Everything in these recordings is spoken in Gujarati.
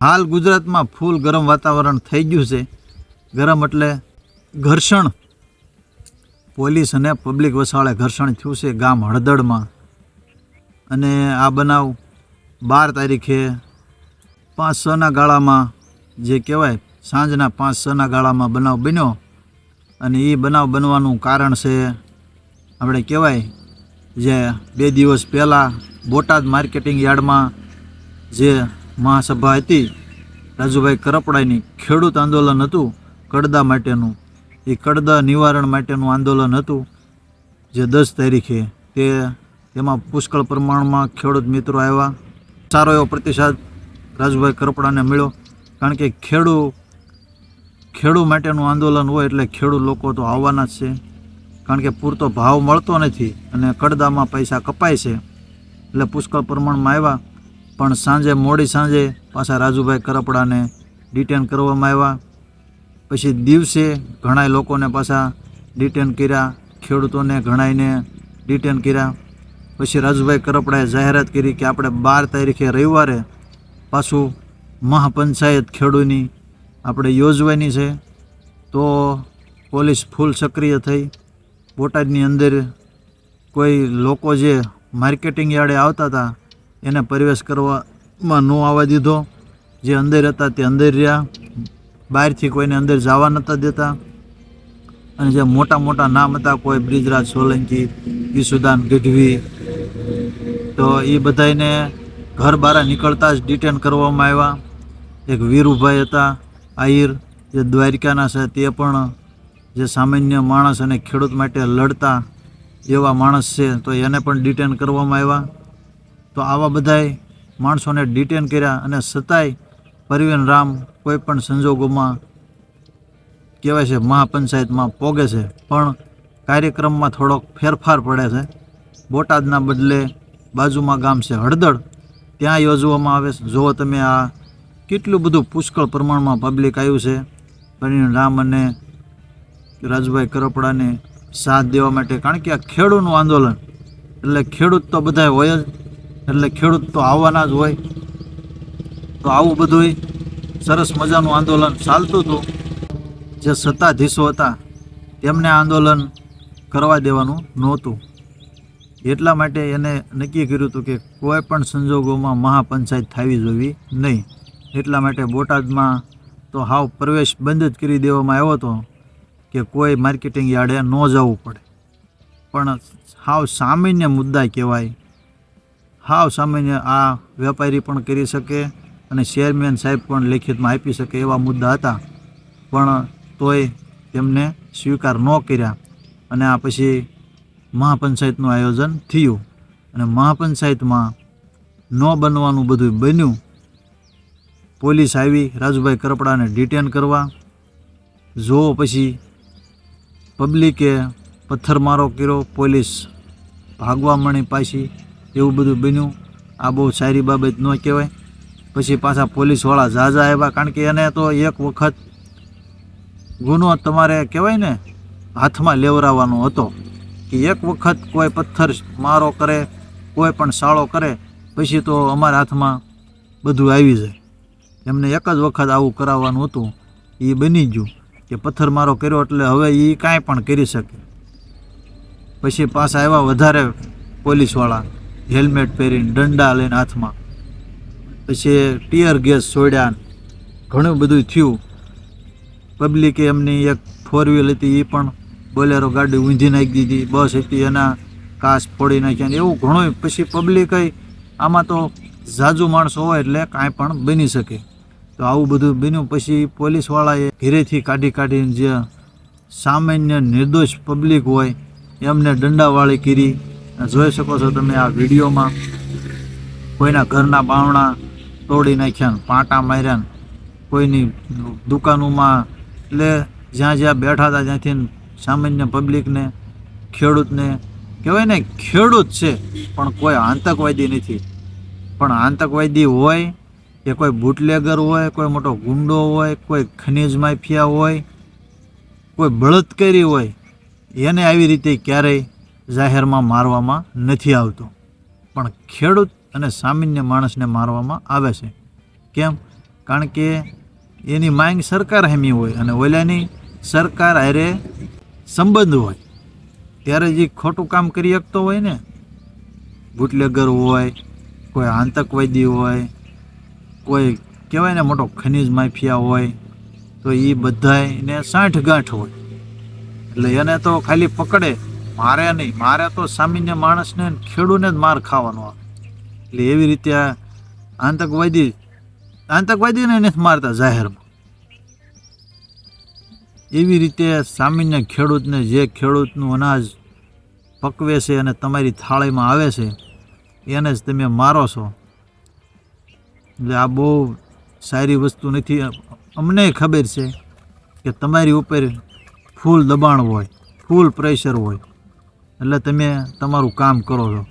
હાલ ગુજરાતમાં ફૂલ ગરમ વાતાવરણ થઈ ગયું છે. ગરમ એટલે ઘર્ષણ. પોલીસ અને પબ્લિક વસાળે ઘર્ષણ થયું છે ગામ હળદળમાં અને આ બનાવ બાર તારીખે પાંચ છના ગાળામાં જે કહેવાય સાંજના પાંચ છના ગાળામાં બનાવ બન્યો. અને એ બનાવ બનવાનું કારણ છે આપણે કહેવાય જે બે દિવસ પહેલાં બોટાદ માર્કેટિંગ યાર્ડમાં જે મહાસભા હતી. રાજુભાઈ કરપડાની ખેડૂત આંદોલન હતું. કડદા માટેનું, એ કડદા નિવારણ માટેનું આંદોલન હતું, જે દસ તારીખે તે, તેમાં પુષ્કળ પ્રમાણમાં ખેડૂત મિત્રો આવ્યા. સારો એવો પ્રતિસાદ રાજુભાઈ કરપડાને મળ્યો. કારણ કે ખેડૂ ખેડૂ માટેનું આંદોલન હોય એટલે ખેડૂત લોકો તો આવવાના જ છે. કારણ કે પૂરતો ભાવ મળતો નથી અને કડદામાં પૈસા કપાય છે. એટલે પુષ્કળ પ્રમાણમાં આવ્યા. પણ સાંજે, મોડી સાંજે પાછા રાજુભાઈ કરપડાને ડિટેન કરવામાં આવ્યા. પછી દિવસે ઘણાય લોકોને પાછા ડિટેન કર્યા, ખેડૂતોને ઘણાઈને ડિટેન કર્યા. પછી રાજુભાઈ કરપડાએ જાહેરાત કરી કે આપણે બાર તારીખે રવિવારે પાછું મહાપંચાયત ખેડૂની આપણે યોજવાની છે. તો પોલીસ ફૂલ સક્રિય થઈ. બોટાદની અંદર કોઈ લોકો જે માર્કેટિંગ યાર્ડે આવતા હતા એને પ્રવેશ કરવામાં ન આવવા દીધો. જે અંદર હતા તે અંદર રહ્યા. બહારથી કોઈને અંદર જવા નહોતા દેતા. અને જે મોટા મોટા નામ હતા, કોઈ બ્રિજરાજ, સોલંકી ઈસુદાન ગઢવી, તો એ બધાને ઘર બહાર નીકળતા જ ડિટેન કરવામાં આવ્યા. એક વીરુભાઈ હતા, આહિર, જે દ્વારિકાના છે તે પણ જે સામાન્ય માણસ અને ખેડૂત માટે લડતા એવા માણસ છે, તો એને પણ ડિટેન કરવામાં આવ્યા. તો આવા બધાય માણસોને ડિટેન કર્યા અને છતાંય પરિવહન રામ કોઈપણ સંજોગોમાં કહેવાય છે મહાપંચાયતમાં પોગે છે. પણ કાર્યક્રમમાં થોડોક ફેરફાર પડે છે. બોટાદના બદલે બાજુમાં ગામ છે હળદળ. ત્યાં યોજવામાં આવે છે. જુઓ તમે આ કેટલું બધું પુષ્કળ પ્રમાણમાં પબ્લિક આવ્યું છે. પરિણ રામ અને રાજુભાઈ કરપડાને સાથ દેવા માટે કારણ કે આ ખેડૂતનું આંદોલન. એટલે ખેડૂત તો બધા હોય જ. એટલે ખેડૂત તો આવવાના જ હોય. તો આવું બધુંય સરસ મજાનું આંદોલન ચાલતું હતું. જે સત્તાધીશો હતા, તેમને આંદોલન કરવા દેવાનું નહોતું. એટલા માટે એને નક્કી કર્યું હતું કે કોઈ પણ સંજોગોમાં મહાપંચાયત થવી જોવી નહીં. એટલા માટે બોટાદમાં તો હાવ પ્રવેશ બંધ જ કરી દેવામાં આવ્યો હતો કે કોઈ માર્કેટિંગ યાર્ડે ન જવું પડે. પણ હાવ સામાન્ય મુદ્દા કહેવાય હાવ સામાન્ય આ વેપારી પણ કરી શકે અને ચેરમેન સાહેબ પણ લેખિતમાં આપી શકે એવા મુદ્દા હતા. પણ તોય તેમને સ્વીકાર ન કર્યા અને આ પછી મહાપંચાયતનું આયોજન થયું અને મહાપંચાયતમાં ન બનવાનું બધું બન્યું. પોલીસ આવી, રાજુભાઈ કરપડાને ડિટેન કરવા. જો પછી પબ્લિકે પથ્થરમારો કર્યો, પોલીસ ભાગવા મળી પાછી. એવું બધું બન્યું. આ બહુ સારી બાબત ન કહેવાય. પછી પાછા પોલીસવાળા ઝાઝા આવ્યા. કારણ કે એને તો એક વખત ગુનો તમારે કહેવાય ને, હાથમાં લેવરાવવાનો હતો. કે એક વખત કોઈ પથ્થર મારો કરે, કોઈ પણ સાળો કરે, પછી તો અમારા હાથમાં બધું આવી જાય. એમને એક જ વખત આવું કરાવવાનું હતું. એ બની ગયું કે પથ્થર મારો કર્યો એટલે હવે એ કાંઈ પણ કરી શકે. પછી પાછા આવ્યા વધારે પોલીસવાળા. હેલ્મેટ પહેરીને દંડા લઈને હાથમાં. પછી ટીયર ગેસ છોડ્યા ઘણું બધું થયું. પબ્લિકે એમની એક ફોર વ્હીલ હતી એ પણ બોલેરો ગાડી ઊંધી નાખી દીધી. બસ હતી, એના કાચ ફોડી નાખ્યા એવું ઘણું. પછી પબ્લિક આમાં તો ઝાઝુ માણસો હોય એટલે કાંઈ પણ બની શકે. તો આવું બધું બન્યું. પછી પોલીસવાળાએ ઘેરેથી કાઢી કાઢીને જે સામાન્ય નિર્દોષ પબ્લિક હોય, એમને દંડાવાળી કરી. જોઈ શકો છો તમે આ વિડીયોમાં કોઈના ઘરના બાવણા તોડી નાખ્યા પાટા માર્યા કોઈની દુકાનોમાં, એટલે જ્યાં જ્યાં બેઠા હતા ત્યાંથી સામાન્ય પબ્લિકને ખેડૂતને, કહેવાય ને ખેડૂત છે, પણ કોઈ આતંકવાદી નથી. પણ આતંકવાદી હોય, કે કોઈ બુટલેગર હોય, કોઈ મોટો ગુંડો હોય, કોઈ ખનીજ માફિયા હોય, કોઈ બળાત્કારી હોય, એને આવી રીતે ક્યારેય જાહેરમાં મારવામાં નથી આવતો. પણ ખેડૂત અને સામાન્ય માણસને મારવામાં આવે છે. કેમ? કારણ કે એની માંગ સરકાર હેમી હોય અને ઓલાની સરકાર હારે સંબંધ હોય. ત્યારે જે ખોટું કામ કરી શકતો હોય ને, બુટલેગર હોય, કોઈ આતંકવાદી હોય, કોઈ કહેવાય ને મોટો ખનિજ માફિયા હોય, તો એ બધાને સાઠ ગાંઠ હોય. એટલે એને તો ખાલી પકડે મારે નહીં, મારે તો સામાન્ય માણસને ખેડૂને જ માર ખાવાનો આવે. એટલે એવી રીતે આતંકવાદી, આતંકવાદીને નથી મારતા જાહેરમાં. એવી રીતે સામાન્ય ખેડૂતને જે ખેડૂતનું અનાજ પકવે છે અને તમારી થાળીમાં આવે છે, એને જ તમે મારો છો. એટલે આ બહુ સારી વસ્તુ નથી. અમને ખબર છે કે તમારી ઉપર ફૂલ દબાણ હોય, ફૂલ પ્રેશર હોય. એટલે તમે તમારું કામ કરો છો.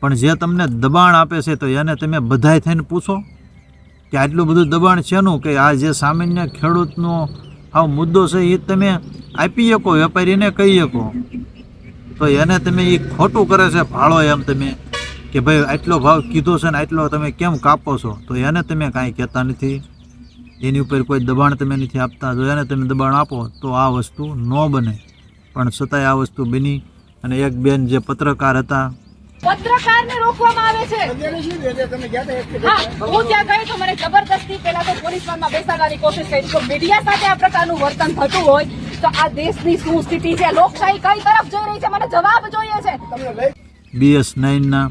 પણ જે તમને દબાણ આપે છે તો એને તમે બધાય થઈને પૂછો કે આટલું બધું દબાણ છેનું કે આ જે સામાન્ય ખેડૂતનો આવો મુદ્દો છે એ તમે આપી શકો, વેપારીને કહી શકો. તો એને તમે એ ખોટું કરે છે ફાળો એમ તમે કે ભાઈ આટલો ભાવ કીધો છે ને આટલો તમે કેમ કાપો છો? તો એને તમે કાંઈ કહેતા નથી. એની ઉપર કોઈ દબાણ તમે નથી આપતા. જો એને તમે દબાણ આપો તો આ વસ્તુ ન બને. પણ છતાંય આ વસ્તુ બની. અને એક બેન જે પત્રકાર હતા. પત્રકારને રોકવામાં આવે છે. હા હું ત્યાં ગઈ તો મને જબરદસ્તી પેલા તો પોલીસ વાનમાં બેસાડવાની કોશિશ કરી. તો મીડિયા સાથે આ પ્રકારનું વર્તન થતું હોય તો આ દેશની શું સ્થિતિ છે? લોકશાહી કઈ તરફ જઈ રહી છે? મને જવાબ જોઈએ છે. બીએસ નાઇનના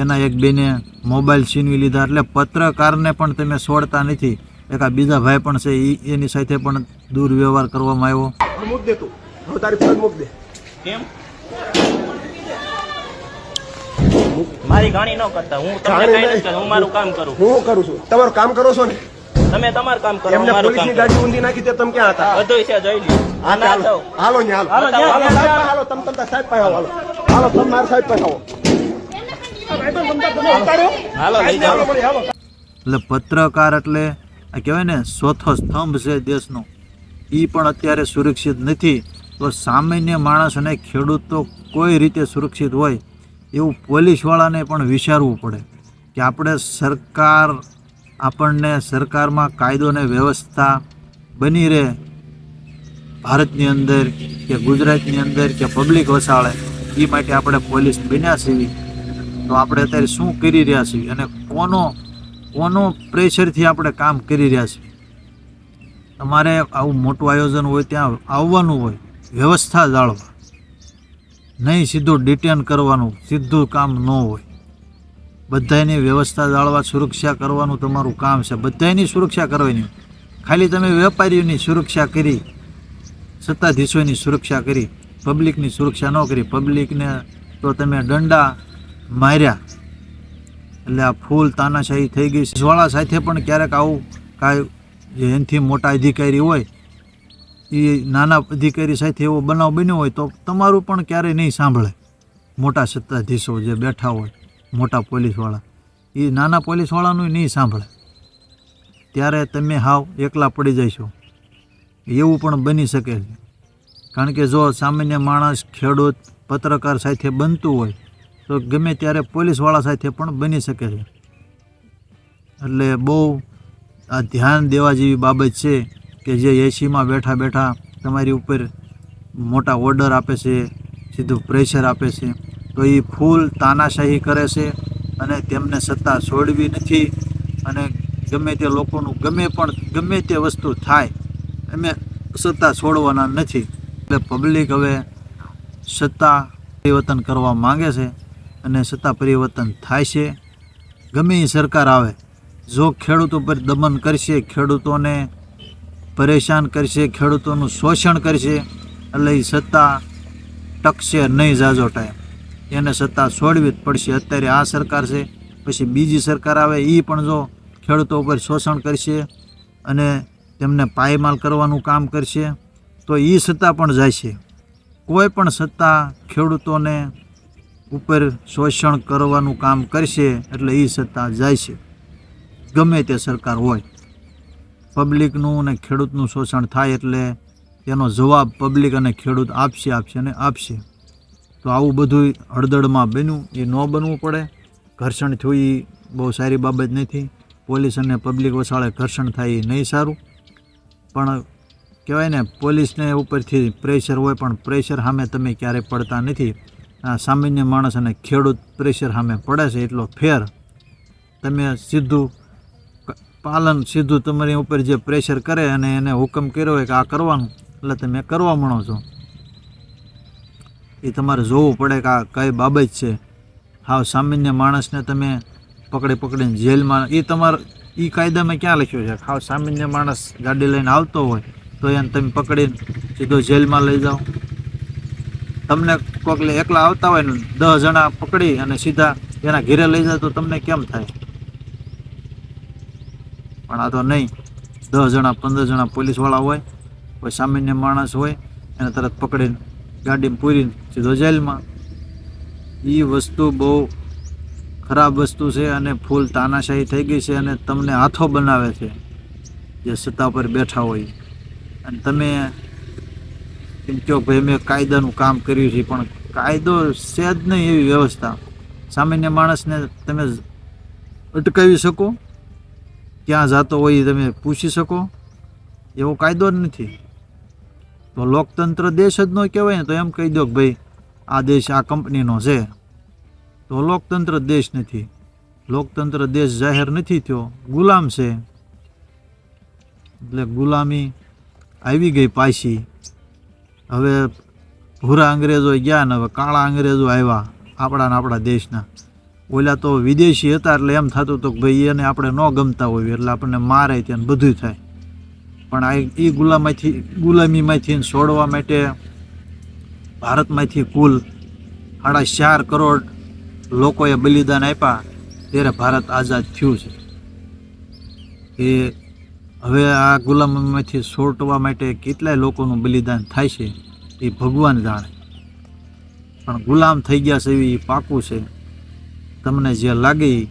એના એક બેને મોબાઈલ છીનવી લીધા એટલે પત્રકારને પણ તમે છોડતા નથી. એક આ બીજા ભાઈ પણ છે એની સાથે પણ દુર્વ્યવહાર કરવામાં આવ્યો. મૂક દે તું. હવે તારી ફરજ મૂક દે. કેમ? મારી ગાણી ન કરતા. હું તમને ગાણી નથી નહીં. હું મારું કામ કરું. હું કરું છું? તમારું કામ કરો છો ને? તમે તમારું કામ કરો એમને પોલીસની ગાડી ઊંધી નાખી તે તમે ક્યાં હતા? બધું છે જોઈ લ્યો. હા, ના હાલો હાલો ને હાલો. હાલો, હાલો હાલો, સાહેબ પાસે હાલો તમે તમે સાહેબ પાસે હાલો. હાલો તમ મારા સાહેબ પાસે આવો. હાલો લઈ જાઓ એટલે પત્રકાર એટલે આ કહેવાય ને ચોથો સ્તંભ છે દેશનો. એ પણ અત્યારે સુરક્ષિત નથી. તો સામાન્ય માણસ અને ખેડૂત તો કોઈ રીતે સુરક્ષિત હોય એવું પોલીસવાળાને પણ વિચારવું પડે કે આપણે સરકાર, આપણને સરકારમાં કાયદો અને વ્યવસ્થા બની રહે ભારતની અંદર કે ગુજરાતની અંદર કે પબ્લિક વસાળે એ માટે આપણે પોલીસ બન્યા છીએ. તો આપણે અત્યારે શું કરી રહ્યા છીએ અને કોનો કોનો પ્રેશરથી આપણે કામ કરી રહ્યા છીએ? તમારે આવું મોટું આયોજન હોય ત્યાં આવવાનું હોય. વ્યવસ્થા જાળવા. નહીં સીધું ડિટેન કરવાનું, સીધું કામ ન હોય. બધાની વ્યવસ્થા જાળવા, સુરક્ષા કરવાનું તમારું કામ છે. બધાની સુરક્ષા કરવાની. ખાલી તમે વેપારીઓની સુરક્ષા કરી, સત્તાધીશોની સુરક્ષા કરી, પબ્લિકની સુરક્ષા ન કરી, પબ્લિકને તો તમે દંડા માર્યા. એટલે આ ફૂલ તાનાશાહી થઈ ગઈ છે. જ્વાળા સાથે પણ ક્યારેક આવું કાંઈ એનાથી મોટા અધિકારી હોય એ નાના અધિકારી સાથે એવો બનાવ બન્યો હોય તો તમારું પણ ક્યારેય નહીં સાંભળે. મોટા સત્તાધીશો જે બેઠા હોય, મોટા પોલીસવાળા એ નાના પોલીસવાળાનું નહીં સાંભળે. ત્યારે તમે હાવ એકલા પડી જશો એવું પણ બની શકે છે. કારણ કે જો સામાન્ય માણસ, ખેડૂત, પત્રકાર સાથે બનતું હોય, તો ગમે ત્યારે પોલીસવાળા સાથે પણ બની શકે છે. એટલે બહુ આ ધ્યાન દેવા જેવી બાબત છે. કે જે એસીમાં બેઠા બેઠા તમારી ઉપર મોટા ઓર્ડર આપે છે, સીધું પ્રેશર આપે છે, તો એ ફૂલ તાનાશાહી કરે છે અને તેમને સત્તા છોડવી નથી અને ગમે તે લોકોનું ગમે પણ ગમે તે વસ્તુ થાય અમે સત્તા છોડવાના નથી. એટલે પબ્લિક હવે સત્તા પરિવર્તન કરવા માંગે છે અને સત્તા પરિવર્તન થાય છે. ગમે એ સરકાર આવે, જો ખેડૂતો ઉપર દમન કરશે, ખેડૂતોને પરેશાન કરશે, ખેડૂતોનું શોષણ કરશે, એટલે એ સત્તા ટકશે નહીં જાજો ટાઈમ એને સત્તા છોડવી જ પડશે. અત્યારે આ સરકાર છે, પછી બીજી સરકાર આવે એ પણ જો ખેડૂતો ઉપર શોષણ કરશે અને તેમને પાયમાલ કરવાનું કામ કરશે, તો એ સત્તા પણ જાય છે કોઈ પણ સત્તા ખેડૂતોને ઉપર શોષણ કરવાનું કામ કરશે, એટલે એ સત્તા જાય છે ગમે તે સરકાર હોય. પબ્લિકનું અને ખેડૂતનું શોષણ થાય એટલે તેનો જવાબ પબ્લિક અને ખેડૂત આપશે આપશે અને આપશે. તો આવું બધું હળદળમાં બન્યું. એ ન બનવું પડે. ઘર્ષણ થયું એ બહુ સારી બાબત નથી. પોલીસ અને પબ્લિક વસાળે ઘર્ષણ થાય એ નહીં સારું. પણ કહેવાય ને, પોલીસને ઉપરથી પ્રેશર હોય પણ પ્રેશર સામે તમે ક્યારેય પડતા નથી. આ સામાન્ય માણસ અને ખેડૂત પ્રેશર સામે પડે છે, એટલો ફેર. તમે સીધું પાલન સીધું તમારી ઉપર જે પ્રેશર કરે અને એને હુકમ કર્યો હોય કે આ કરવાનું, એટલે તમે કરવા માણો છો. એ તમારે જોવું પડે કે આ કઈ બાબત છે. હાવ સામાન્ય માણસને તમે પકડી પકડીને જેલમાં, એ તમારે એ કાયદામાં ક્યાં લખ્યું છે? હાવ સામાન્ય માણસ ગાડી લઈને આવતો હોય, તો એને તમે પકડીને સીધો જેલમાં લઈ જાઓ. તમને કોકલે એકલા આવતા હોય ને દસ જણા પકડી અને સીધા એના ઘેરે લઈ જાય તો તમને કેમ થાય? પણ આ તો નહીં. દસ જણા, પંદર જણા પોલીસવાળા હોય, કોઈ સામાન્ય માણસ હોય, એને તરત પકડીને ગાડીમાં પૂરીને સીધો જેલમાં. એ વસ્તુ બહુ ખરાબ વસ્તુ છે અને ફૂલ તાનાશાહી થઈ ગઈ છે અને તમને હાથો બનાવે છે જે સત્તા પર બેઠા હોય. અને તમે એમ કહો ભાઈ મેં કાયદાનું કામ કર્યું છે, પણ કાયદો છે જ નહીં એવી વ્યવસ્થા. સામાન્ય માણસને તમે અટકાવી શકો ક્યાં જતો હોય એ તમે પૂછી શકો. એવો કાયદો જ નથી. તો લોકતંત્ર દેશ જ ન કહેવાય ને તો એમ કહી દો કે ભાઈ, આ દેશ આ કંપનીનો છે. તો લોકતંત્ર દેશ નથી. લોકતંત્ર દેશ જાહેર નથી થયો. ગુલામ છે. એટલે ગુલામી આવી ગઈ પાછી. હવે ભૂરા અંગ્રેજો ગયા ને હવે કાળા અંગ્રેજો આવ્યા આપણા આપણા દેશના. ઓલા તો વિદેશી હતા એટલે એમ થતું હતું કે ભાઈ એને આપણે ન ગમતા હોઈએ એટલે આપણને મારે ત્યાં બધું થાય. પણ આ એ ગુલામાંથી, ગુલામીમાંથી છોડવા માટે ભારતમાંથી કુલ સાડા ચાર કરોડ લોકોએ બલિદાન આપ્યા ત્યારે ભારત આઝાદ થયું છે. એ હવે આ ગુલામીમાંથી છોડવા માટે કેટલાય લોકોનું બલિદાન થાય છે એ ભગવાન જાણે. પણ ગુલામ થઈ ગયા છે એવી પાકું છે. તમને જે લાગે